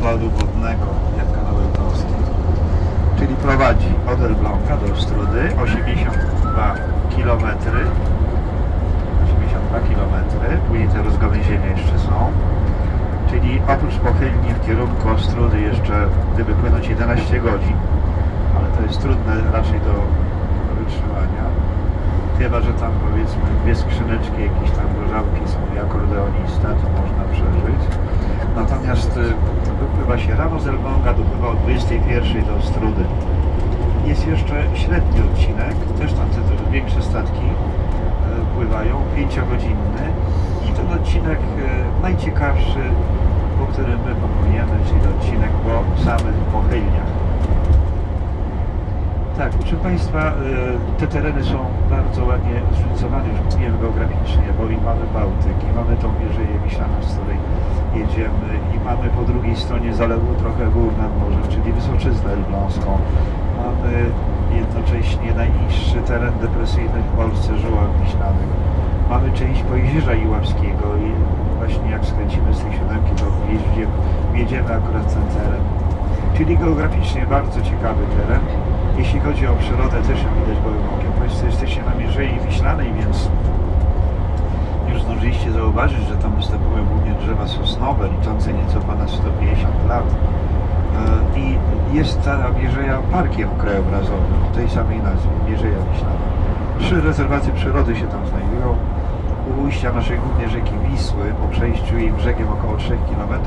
rozkładu wodnego jak kanał Elbląski. Czyli prowadzi od Elbląga do Strudy 82 km 82 km, później te rozgałęzienia jeszcze są. Czyli oprócz pochylni w kierunku Ostrudy jeszcze, gdyby płynąć 11 godzin, ale to jest trudne raczej do wytrzymania. Chyba, że tam powiedzmy dwie skrzyneczki, jakieś tam gorzałki są i akordeonista, to można przeżyć. Natomiast y, wypływa się rano z Elbląga, dopływa o 21 do Strudy. Jest jeszcze średni odcinek, też tam te większe statki e, pływają, pięciogodzinny i ten odcinek e, najciekawszy, po którym my popłyniemy, czyli odcinek po samych pochylniach. Tak, proszę Państwa, e, te tereny są bardzo ładnie zróżnicowane, już mówiłem geograficznie, bo i mamy Bałtyk, i mamy tą Mierzeję Wiślaną, z której jedziemy, i mamy po drugiej stronie zalewu trochę gór nad morzem, czyli Wysoczyznę Elbląską. Mamy jednocześnie najniższy teren depresyjny w Polsce, Żołach Wiślanych. Mamy część Pojezierza Iławskiego i właśnie jak skręcimy z tej siódemki, to jeździmy, jedziemy akurat ten teren. Czyli geograficznie bardzo ciekawy teren. Jeśli chodzi o przyrodę, też jak widać gołym okiem. Państwo jesteście na Mierzei Wiślanej, więc już zdążyliście zauważyć, że tam występują głównie drzewa sosnowe, liczące nieco ponad 150 lat. E, I jest ta Mierzeja parkiem krajobrazowym o tej samej nazwie, Mierzeja Wiślana. Trzy rezerwacje przyrody się tam znajdują. U ujścia naszej głównej rzeki Wisły, po przejściu jej brzegiem około 3 km,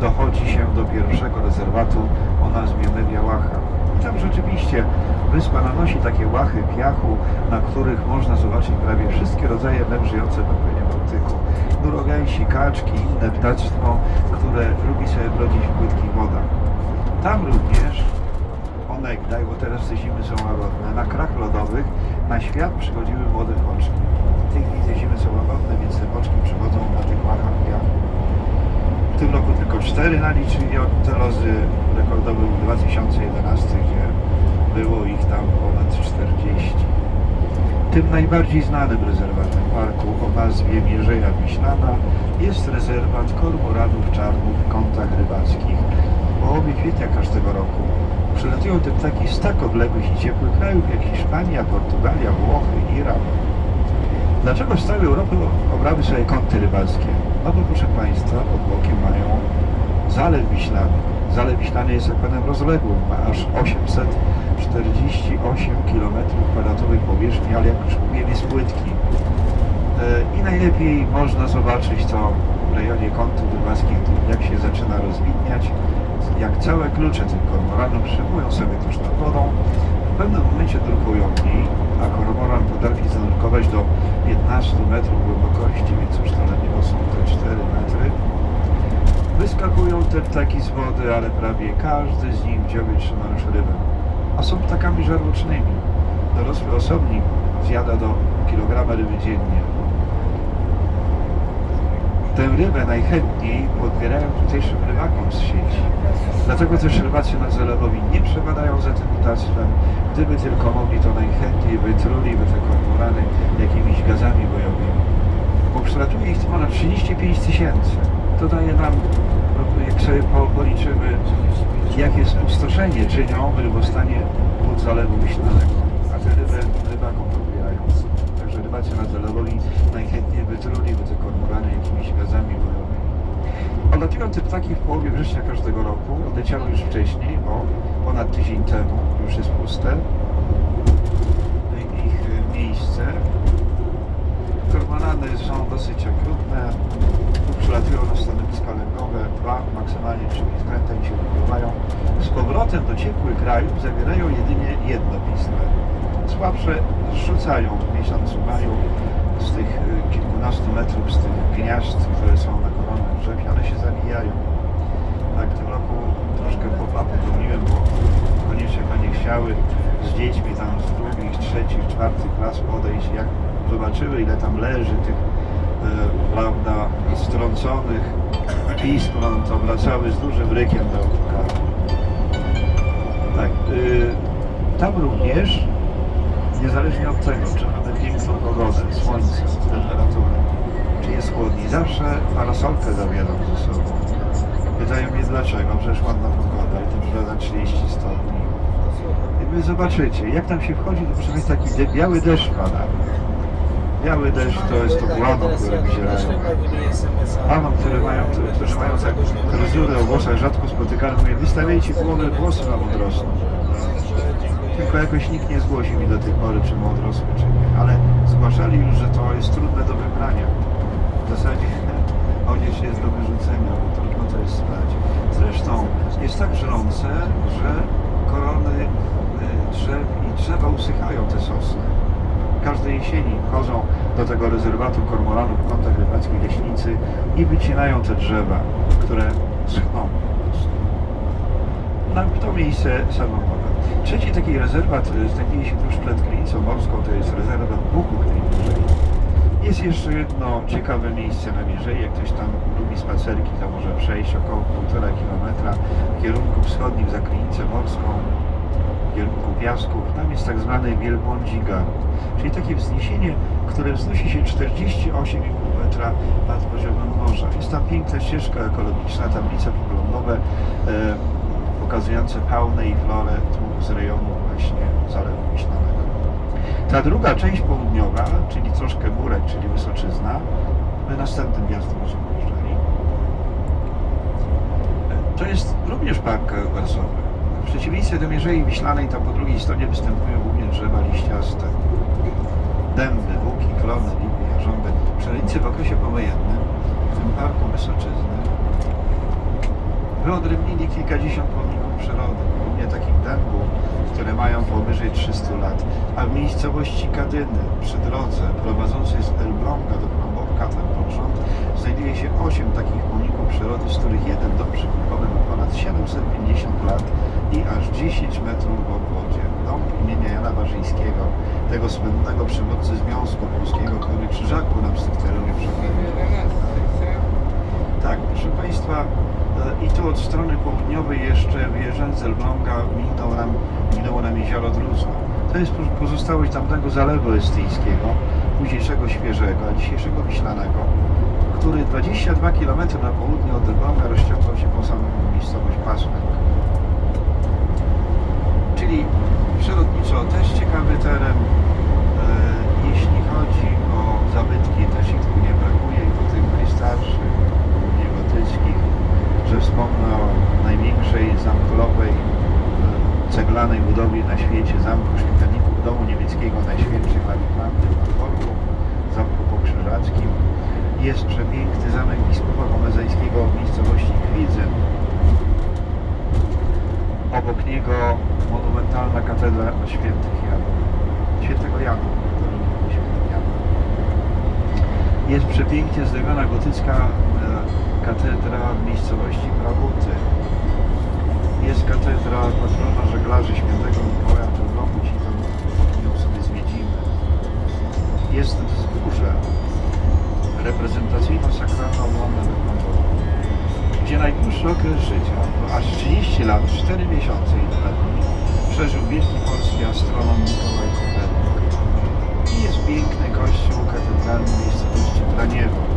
dochodzi się do pierwszego rezerwatu o nazwie Media Łacha. Tam rzeczywiście wyspa nanosi takie łachy piachu, na których można zobaczyć prawie wszystkie rodzaje mew żyjące w płynie Bałtyku. Nurogęsi, kaczki, inne ptactwo, które lubi sobie brodzić w płytkich wodach. Tam również onegdaj, bo teraz te zimy są łagodne, na krach lodowych na świat przychodziły młode boczki. W tej chwili te zimy są łagodne, więc te boczki przychodzą na tych łachach piachu. W tym roku tylko cztery naliczyli ornitolodzy. Rekordowy był 2011, gdzie było ich tam ponad 40. Tym najbardziej znanym rezerwatem parku o nazwie Mierzeja Wiślana jest rezerwat kormoranów czarnych w kątach rybackich. W połowie kwietnia każdego roku przylatują te ptaki z tak odległych i ciepłych krajów jak Hiszpania, Portugalia, Włochy, Iran. Dlaczego z całej Europy obrały sobie kąty rybackie? No bo proszę Państwa, pod bokiem mają Zalew Wiślany. Zalew Wiślany jest akwenem rozległym, ma aż 848 km kwadratowej powierzchni, ale jak już mówiłem jest płytki. E, I najlepiej można zobaczyć to w rejonie kątów rybackich, jak się zaczyna rozwidniać, jak całe klucze tych kormoranów przyjmują sobie tuż nad wodą, w pewnym momencie drukują mniej, a kormoran potrafi zanurkować do 15 metrów głębokości, więc już to niego są te 4 metry. Wyskakują te ptaki z wody, ale prawie każdy z nich w dziobie trzyma już rybę. A są ptakami żarłocznymi. Dorosły osobnik zjada do kilograma ryby dziennie. Tę rybę najchętniej podbierają tutejszym rybakom z sieci. Dlatego też rybacy nadzorowi nie przebadają za tym ptactwem. Gdyby tylko mogli, to najchętniej wytruliby te kormorany jakimiś gazami bojowymi. Bo przelatuje ich ponad 35 tysięcy. To daje nam, jak sobie po- policzymy, jakie spustoszenie czynią w rybostanie wód Zalewu Wiślanego. A te ryby rybakom podbierają. Także rybacy nadzorowi najchętniej wytruliby te kormorany jakimiś gazami bojowymi. Odlatują te ptaki w połowie września każdego roku. Odleciały już wcześniej, bo ponad tydzień temu już jest puste ich y, miejsce. Kormorany są dosyć okrutne. Tu przylatują na stanowiska lęgowe, dwa, maksymalnie trzy skręta i się wypływają. Z powrotem do ciepłych krajów zawierają jedynie jedno pismo. Słabsze zrzucają w miesiącu maju z tych y, kilkunastu metrów, z tych gniazd, które są na koronach drzew, one się zawijają. Tak, w tym roku troszkę pop-upu robiłem, bo koniecznie panie chciały z dziećmi tam z drugich, trzecich, czwartych klas podejść, jak zobaczyły ile tam leży tych e, prawda, strąconych pism, to wracały z dużym rykiem do autokaru. Tak, y, tam również, niezależnie od tego, czy mamy piękną pogodę, słońce, temperaturę, czy jest chłodniej, zawsze parasolkę zabieram ze sobą. Pytają mnie dlaczego? Przecież ładna pogoda i temperatura 30 stopni. I wy zobaczycie, jak tam się wchodzi, to przynajmniej taki biały deszcz pada. Biały deszcz to jest to błano, które wyzierają. Panom, które mają, którzy mają tak fryzurę o włosach rzadko spotykane, mówię, wystawiajcie głowę, włosy wam odrosną. Tylko jakoś nikt nie zgłosił mi do tej pory, czy mu odrosły, czy nie. Ale zgłaszali już, że to jest trudne do wybrania. W zasadzie odzież jest do wyrzucenia, bo trudno to jest sprać. Zresztą jest tak żrące, że korony y, drzew i drzewa usychają te sosny. Każdej jesieni chodzą do tego rezerwatu kormoranów w kątach rybackich leśnicy i wycinają te drzewa, które schną. Na to miejsce samochodowe. Trzeci taki rezerwat y, znajduje tuż przed Krynicą Morską, to jest rezerwat Buku w tej Mierzei. Jest jeszcze jedno ciekawe miejsce na Mierzei, jak ktoś tam lubi spacerki, to może przejść około półtora kilometra w kierunku wschodnim za Krynicę Morską, kierunku Piasków. Tam jest tak zwany Wielbłądzi czyli takie wzniesienie, które wznosi się 48,5 metra nad poziomem morza. Jest tam piękna ścieżka ekologiczna, tablice poglądowe, e, pokazujące faunę i florę tu z rejonu właśnie Zalewu Wiślanego. Ta druga część południowa, czyli troszkę górek, czyli Wysoczyzna, my następnym miastem będziemy To jest również park wersowy. W przeciwieństwie do Mierzei Wiślanej, tam po drugiej stronie występują głównie drzewa liściaste. Dęby, buki, klony, lipy, jarząby. Pszenicy w okresie powojennym w tym parku Wysoczyzny wyodrębnili kilkadziesiąt pomników przyrody, głównie takich dębów, które mają powyżej 300 lat, a w miejscowości Kadyny, przy drodze prowadzącej z Elbląga do Krąbowka, ten pod rząd, znajduje się 8 takich pomników przyrody, z których jeden dom przykupowy ma ponad 750 lat i aż 10 metrów w obwodzie. Dom imienia Jana Warzyńskiego, tego słynnego przywódcy Związku Polskiego, który krzyżaku nam z tych terenów. Tak, proszę Państwa, e, i tu od strony południowej jeszcze wyjeżdżając z Elbląga minął nam, minęło nam jezioro Druzno. To jest po- pozostałość tamtego zalewu estyjskiego, późniejszego Świeżego, a dzisiejszego Wiślanego, który 22 km na południe od Elbląga rozciągał się po samą miejscowość Pasmek. Czyli przyrodniczo też ciekawy teren. E, Jeśli chodzi o zabytki, też ich tu nie brakuje i to tych najstarszych, głównie gotyckich, że wspomnę o największej zamklowej e, ceglanej budowli na świecie, zamku śmietanników domu niemieckiego Najświętszej Marii Panny w Malborku, zamku pokrzyżackim. Jest przepiękny zamek biskupa pomezańskiego w miejscowości Kwidzyn. Obok niego monumentalna katedra świętych Janów. Świętego Jana. Jest przepięknie zdobiona gotycka e, katedra w miejscowości Prabuty. Jest katedra patrona żeglarzy świętego Mikołaja Elblągu, ci tam ją sobie zwiedzimy. Jest wzgórze najdłuższy okres życia, aż 30 lat, 4 miesiące i 2 dni, przeżył wielki polski astronom Mikołaj Kopernik. I jest piękny kościół katedralny miejscowości Braniewo.